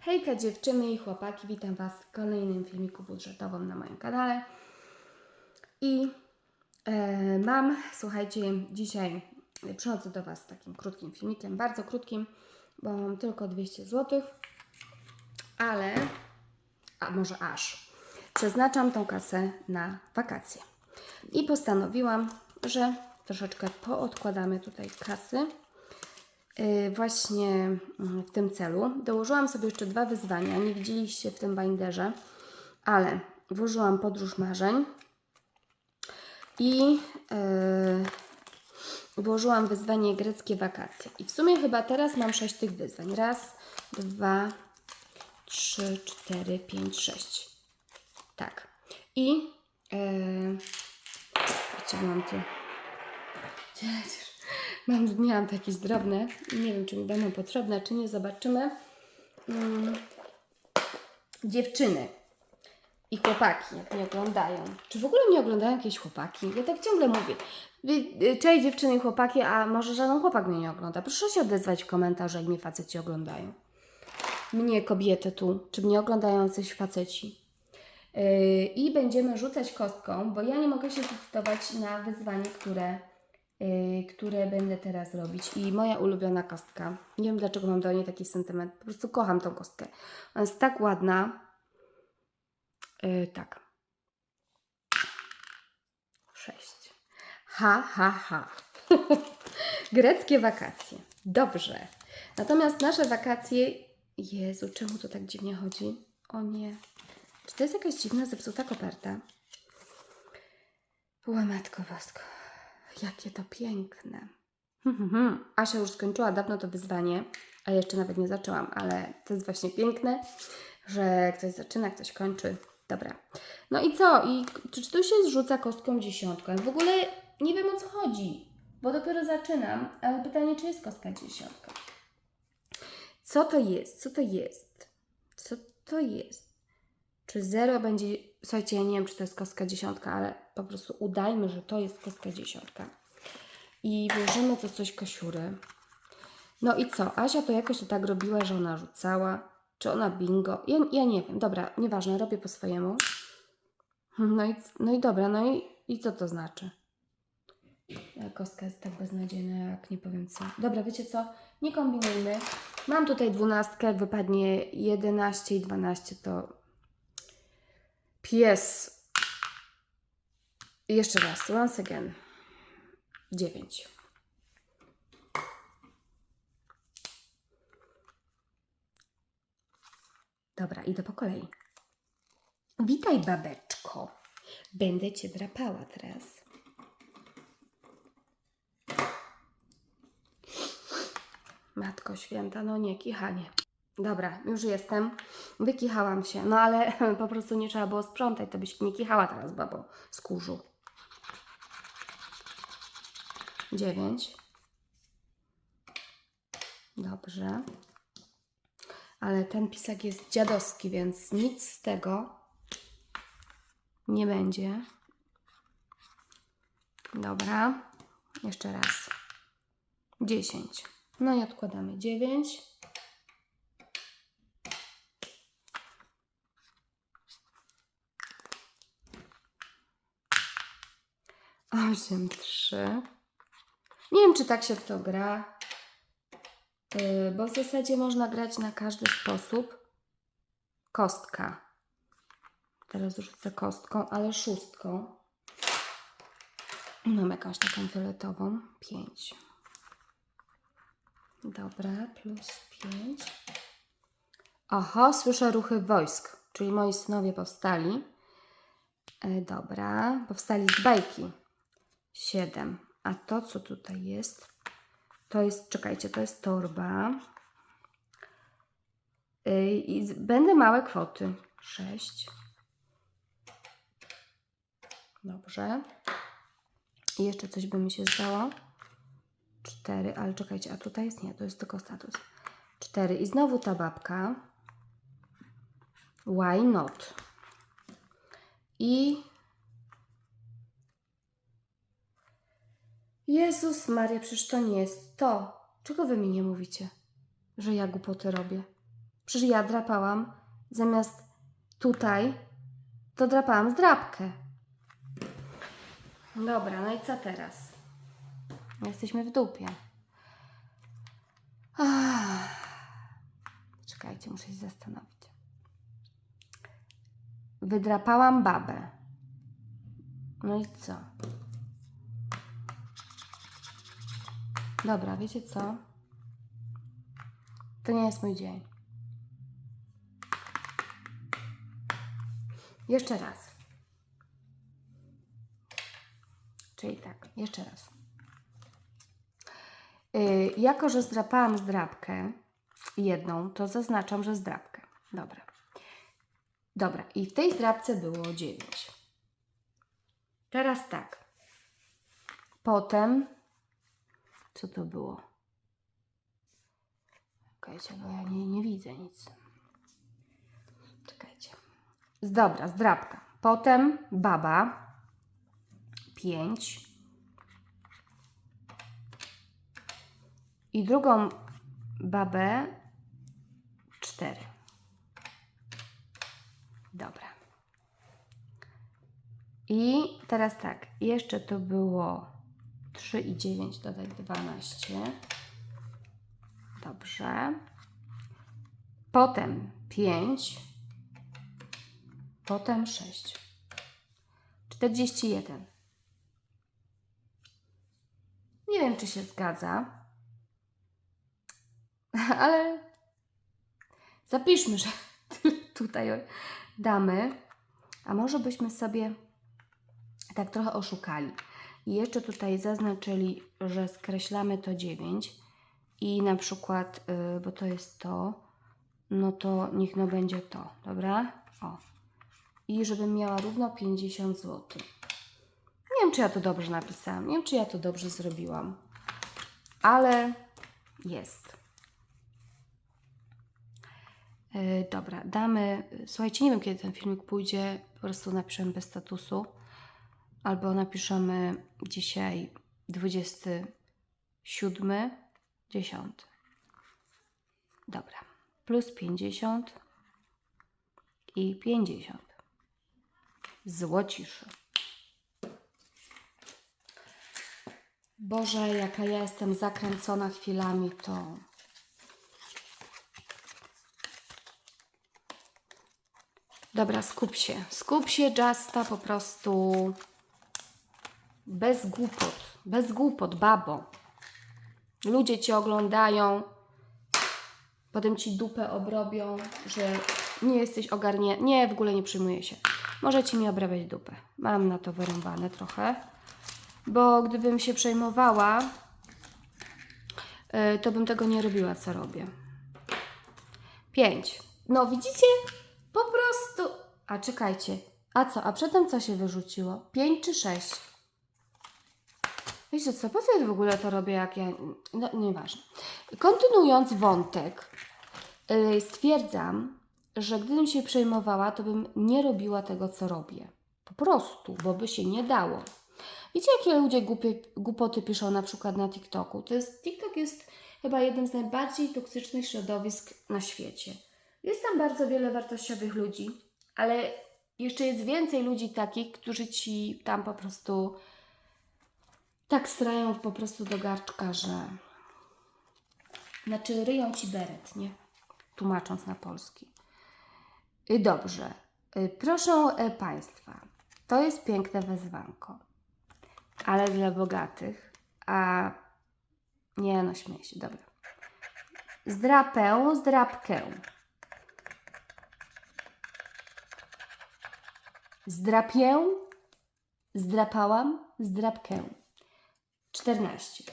Hejka dziewczyny i chłopaki, witam Was w kolejnym filmiku budżetowym na moim kanale. I e, mam, słuchajcie, dzisiaj przychodzę do Was z takim krótkim filmikiem, bardzo krótkim, bo mam tylko 200 zł, ale, a może aż, przeznaczam tą kasę na wakacje. I postanowiłam, że troszeczkę poodkładamy tutaj kasy właśnie mm, w tym celu. Dołożyłam sobie jeszcze dwa wyzwania. Nie widzieliście w tym binderze, ale włożyłam podróż marzeń i yy, włożyłam wyzwanie greckie wakacje. I w sumie chyba teraz mam sześć tych wyzwań. Raz, dwa, trzy, cztery, pięć, sześć. Tak. I yy, mam tu? Mam, miałam to jakieś drobne. Nie wiem, czy mi będą potrzebne, czy nie. Zobaczymy. Mm. Dziewczyny i chłopaki, jak mnie oglądają. Czy w ogóle mnie oglądają jakieś chłopaki? Ja tak ciągle mówię. Y, Cześć dziewczyny i chłopaki, a może żaden chłopak mnie nie ogląda? Proszę się odezwać w komentarzach, jak mnie faceci oglądają. Mnie, kobiety tu. Czy mnie oglądają jacyś faceci? Yy, I będziemy rzucać kostką, bo ja nie mogę się zdecydować na wyzwanie, które które będę teraz robić. I moja ulubiona kostka. Nie wiem dlaczego mam do niej taki sentyment. Po prostu kocham tą kostkę. Ona jest tak ładna. Yy, tak. Sześć. Ha, ha, ha. Greckie wakacje. Dobrze. Natomiast nasze wakacje. Jezu, czemu to tak dziwnie chodzi? O nie. Czy to jest jakaś dziwna, zepsuta koperta? Ła matko wosko. Jakie to piękne. Asia już skończyła dawno to wyzwanie, a jeszcze nawet nie zaczęłam, ale to jest właśnie piękne, że ktoś zaczyna, ktoś kończy. Dobra. No i co? I czy, czy tu się zrzuca kostką dziesiątką? W ogóle nie wiem o co chodzi, bo dopiero zaczynam, ale pytanie, czy jest kostka dziesiątka? Co to jest? Co to jest? Co to jest? Czy zero będzie. Słuchajcie, ja nie wiem, czy to jest kostka dziesiątka, ale po prostu udajmy, że to jest kostka dziesiątka. I włożymy to coś kosiury. No i co? Asia to jakoś to tak robiła, że ona rzucała. Czy ona bingo? Ja, ja nie wiem. Dobra, nieważne, robię po swojemu. No i, no i dobra, no i, i co to znaczy? Kostka jest tak beznadziejna, jak nie powiem co. Dobra, wiecie co? Nie kombinujmy. Mam tutaj dwunastkę, wypadnie 11 i 12, to Pies. Jeszcze raz. Once again. Dziewięć. Dobra, idę po kolei. Witaj, babeczko. Będę cię drapała teraz. Matko święta, no nie, kichanie. Dobra, już jestem. Wykichałam się, no ale po prostu nie trzeba było sprzątać, to byś nie kichała teraz, babo, z kurzu. Dziewięć. Dobrze. Ale ten pisak jest dziadowski, więc nic z tego nie będzie. Dobra. Jeszcze raz. Dziesięć. No i odkładamy dziewięć. Osiem, trzy. Nie wiem, czy tak się w to gra, yy, bo w zasadzie można grać na każdy sposób. Kostka. Teraz rzucę kostką, ale szóstką. Mam jakąś taką fioletową. Pięć. Dobra, plus pięć. Oho, słyszę ruchy wojsk, czyli moi synowie powstali. E, dobra, powstali z bajki. 7. A to, co tutaj jest, to jest, czekajcie, to jest torba. Yy, I będę małe kwoty. 6. Dobrze. I jeszcze coś by mi się zdało. 4, ale czekajcie, a tutaj jest nie, to jest tylko status. 4. I znowu ta babka. Why not? I Jezus Maria, przecież to nie jest to. Czego wy mi nie mówicie? Że ja głupoty robię. Przecież ja drapałam zamiast tutaj, to drapałam zdrapkę. Dobra, no i co teraz? Jesteśmy w dupie. Ach. Czekajcie, muszę się zastanowić. Wydrapałam babę. No i co? Dobra, wiecie co? To nie jest mój dzień. Jeszcze raz. Czyli tak, jeszcze raz. Yy, jako, że zdrapałam zdrapkę jedną, to zaznaczam, że zdrapkę. Dobra. Dobra, i w tej zdrapce było 9. Teraz tak. Potem, co to było? Czekajcie, bo ja nie, nie widzę nic. Czekajcie. Dobra, zdrapka. Potem baba. 5. I drugą babę 4. Dobra. I teraz tak, jeszcze to było 3 i 9 dodać 12. Dobrze. Potem 5. Potem 6. 41. Nie wiem, czy się zgadza, ale zapiszmy, że tutaj damy. A może byśmy sobie tak trochę oszukali. I jeszcze tutaj zaznaczyli, że skreślamy to 9 i na przykład, y, bo to jest to, no to niech no będzie to, dobra? O. I żebym miała równo 50 zł. Nie wiem, czy ja to dobrze napisałam, nie wiem, czy ja to dobrze zrobiłam, ale jest. Yy, dobra, damy. Słuchajcie, nie wiem, kiedy ten filmik pójdzie. Po prostu napiszemy bez statusu. Albo napiszemy dzisiaj 27, 10. Dobra. Plus 50 i 50. Złociszy. Boże, jaka ja jestem zakręcona chwilami, to. Dobra, skup się. Skup się, Justa, po prostu. Bez głupot. Bez głupot, babo. Ludzie cię oglądają, potem ci dupę obrobią, że nie jesteś ogarnięty. Nie, w ogóle nie przyjmuję się. Możecie mi obrabiać dupę. Mam na to wyrąbane trochę. Bo gdybym się przejmowała, y, to bym tego nie robiła, co robię. Pięć. No widzicie? Po prostu. A czekajcie. A co? A przedtem co się wyrzuciło? Pięć czy sześć? Wiecie co? Po co ja w ogóle to robię, jak ja... No, nieważne. Kontynuując wątek, yy, stwierdzam, że gdybym się przejmowała, to bym nie robiła tego, co robię. Po prostu, bo by się nie dało. Wiecie, jakie ludzie głupie, głupoty piszą na przykład na TikToku? To jest, TikTok jest chyba jednym z najbardziej toksycznych środowisk na świecie. Jest tam bardzo wiele wartościowych ludzi, ale jeszcze jest więcej ludzi takich, którzy ci tam po prostu tak strają po prostu do garczka, że znaczy ryją ci beret, nie? Tłumacząc na polski. Y, Dobrze. Y, Proszę e, Państwa, to jest piękne wezwanko, ale dla bogatych, a nie no, śmieję się, dobra. Zdrapę, zdrapkę. Zdrapię, zdrapałam, zdrapkę. 14.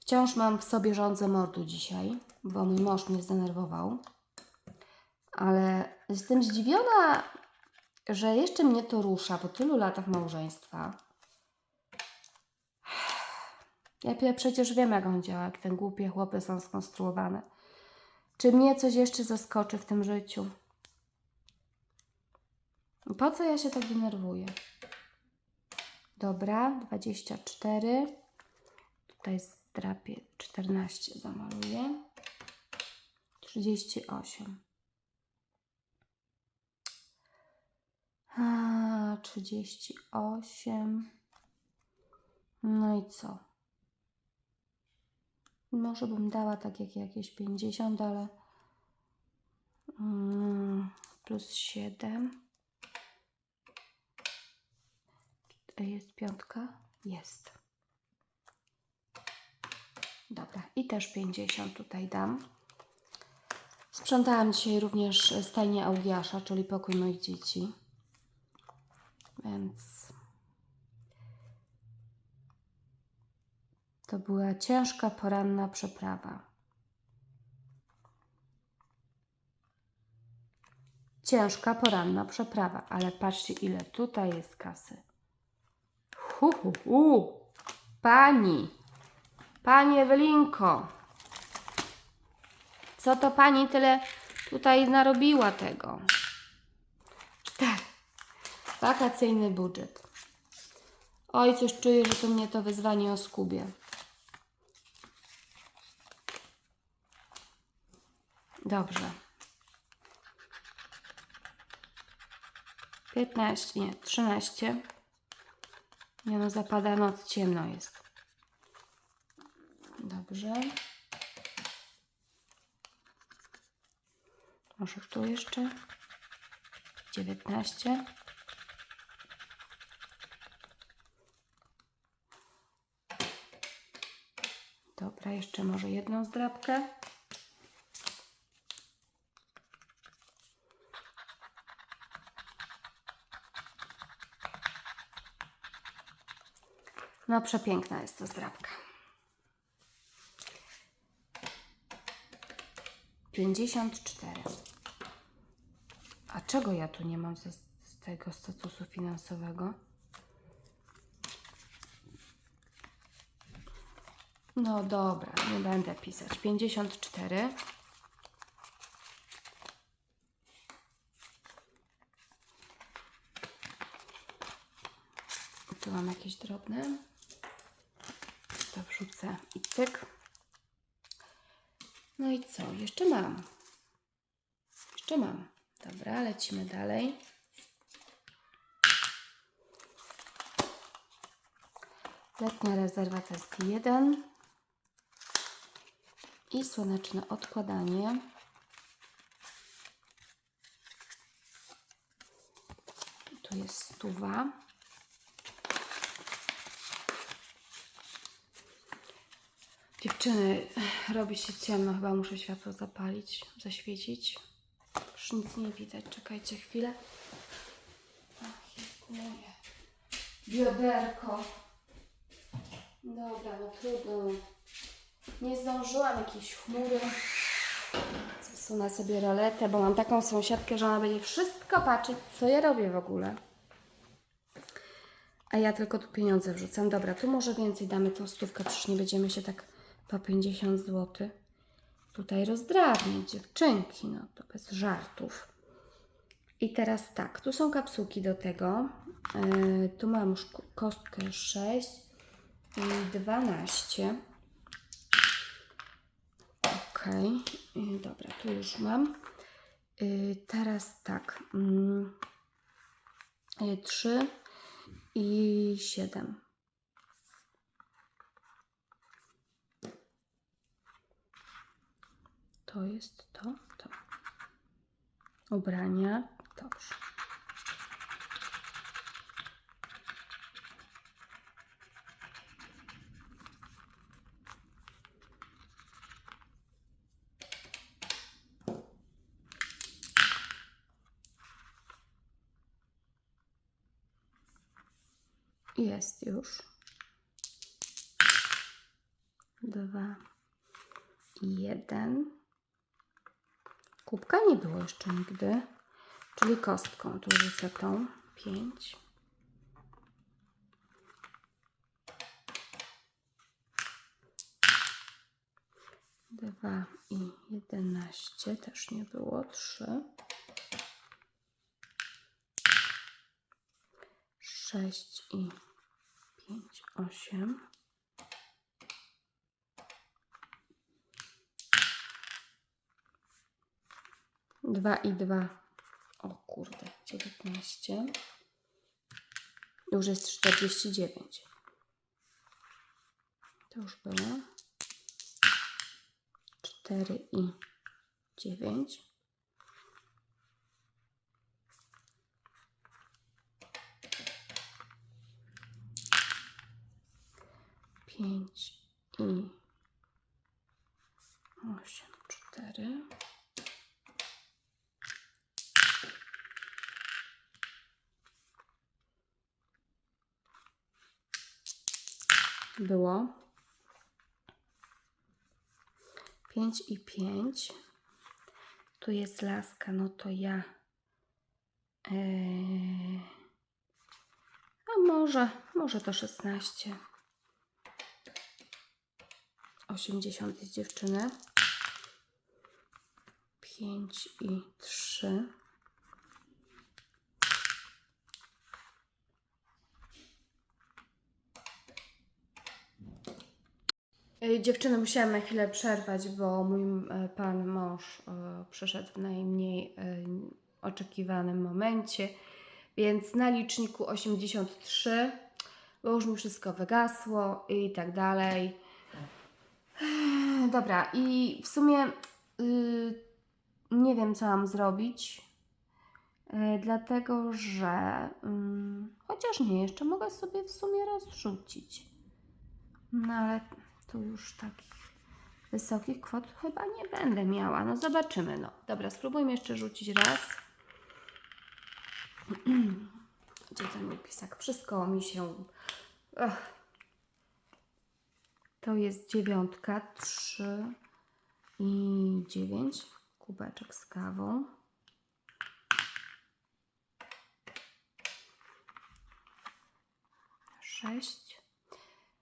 Wciąż mam w sobie rządzę mordu dzisiaj, bo mój mąż mnie zdenerwował. Ale jestem zdziwiona, że jeszcze mnie to rusza po tylu latach małżeństwa. Ja przecież wiem, jak on działa, jak te głupie chłopy są skonstruowane. Czy mnie coś jeszcze zaskoczy w tym życiu? Po co ja się tak denerwuję? Dobra, 24. Tutaj jest drapie 14 zamaluję. 38. A, 38. No i co? Może bym dała tak jak jakieś 50, ale mm, plus 7. Tutaj jest piątka? Jest. Dobra, i też 50 tutaj dam. Sprzątałam dzisiaj również stajnię Augiasza, czyli pokój moich dzieci. Więc to była ciężka poranna przeprawa. Ciężka poranna przeprawa, ale patrzcie, ile tutaj jest kasy. Hu, hu, hu. Pani, pani Ewelinko, co to pani tyle tutaj narobiła tego? Tak, wakacyjny budżet. Oj, coś czuję, że to mnie to wyzwanie oskubie. Dobrze. 15, nie, 13. Nie no, zapada noc, ciemno jest. Dobrze. Może tu jeszcze? 19. Dobra, jeszcze może jedną zdrabkę. No, przepiękna jest to zdrabka. 54. A czego ja tu nie mam z tego statusu finansowego? No dobra, nie będę pisać. 54. Tu mam jakieś drobne. To wrzucę i cyk. No i co? Jeszcze mam. Jeszcze mam. Dobra, lecimy dalej. Letnia rezerwa to jest jeden. I słoneczne odkładanie. Tu jest stuwa. Dziewczyny, robi się ciemno, chyba muszę światło zapalić, zaświecić. Już nic nie widać, czekajcie chwilę. Ach, jejkuję. Bioderko. Dobra, no trudno. Nie zdążyłam jakiejś chmury. Zasunę sobie roletę, bo mam taką sąsiadkę, że ona będzie wszystko patrzeć, co ja robię w ogóle. A ja tylko tu pieniądze wrzucam. Dobra, tu może więcej damy tą stówkę, przecież nie będziemy się tak po 50 zł tutaj rozdrabniać, dziewczynki, no to bez żartów. I teraz tak, tu są kapsułki do tego. Yy, tu mam już ko- kostkę 6 i 12. Ok, yy, dobra, tu już mam. Yy, teraz tak, mm, yy, 3 i 7. To jest to, to. Ubrania, dobrze. Jest już. Dwa jeden. Kubka nie było jeszcze nigdy, czyli kostką. Tu rzucę tą. Pięć. Dwa i jedenaście też nie było. Trzy. Sześć i pięć, osiem. 2 i 2. O kurde, 19. Już jest 49. To już było. 4 i 9. Pięć i osiem, cztery. Było pięć i pięć. Tu jest laska, no to ja. Eee, a może, może to 16. 80 jest dziewczyny. 5 i 3. Dziewczyny, musiałam na chwilę przerwać, bo mój e, pan mąż e, przyszedł w najmniej e, oczekiwanym momencie, więc na liczniku 83, bo już mi wszystko wygasło i tak dalej. Dobra, i w sumie y, nie wiem, co mam zrobić, y, dlatego że ym, chociaż nie, jeszcze mogę sobie w sumie rozrzucić. No ale już takich wysokich kwot chyba nie będę miała. No zobaczymy. No. Dobra, spróbujmy jeszcze rzucić raz. Gdzie ten mój pisak? Wszystko mi się... Ach. To jest dziewiątka, trzy i dziewięć. Kubeczek z kawą. Sześć.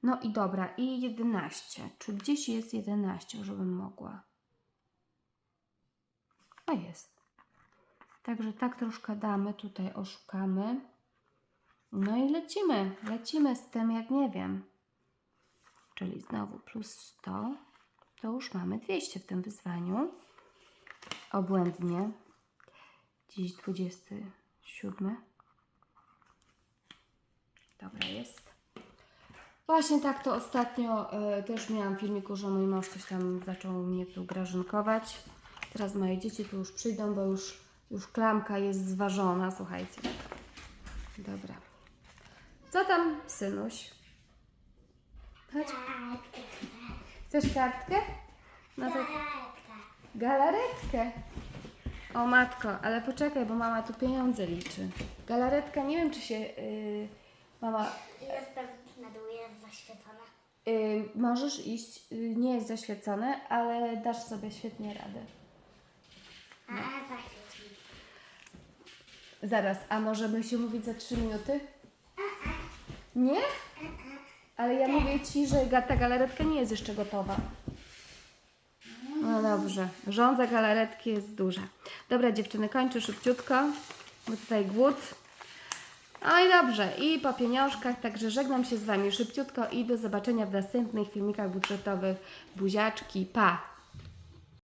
No i dobra, i 11. Czy gdzieś jest 11, żebym mogła? A jest. Także tak troszkę damy, tutaj oszukamy. No i lecimy, lecimy z tym, jak nie wiem. Czyli znowu plus 100. To już mamy 200 w tym wyzwaniu. Obłędnie. Dziś 27. Dobra, jest. Właśnie tak to ostatnio e, też miałam filmiku, że mój mąż coś tam zaczął mnie tu grażynkować. Teraz moje dzieci tu już przyjdą, bo już, już klamka jest zważona, słuchajcie. Dobra. Co tam, synuś? Chodź. Chcesz kartkę? No to galaretkę. O matko, ale poczekaj, bo mama tu pieniądze liczy. Galaretka, nie wiem czy się yy, mama Jestem na dół, jest zaświecona. Y, możesz iść, y, nie jest zaświecone, ale dasz sobie świetnie radę. A, zaświeć mi. Zaraz, a możemy się mówić za 3 minuty? Nie? Ale ja mówię Ci, że ga- ta galaretka nie jest jeszcze gotowa. No dobrze, żądza galaretki jest duża. Dobra dziewczyny, kończę szybciutko, bo tutaj głód. I dobrze, i po pieniążkach, także żegnam się z Wami szybciutko i do zobaczenia w następnych filmikach budżetowych. Buziaczki, pa!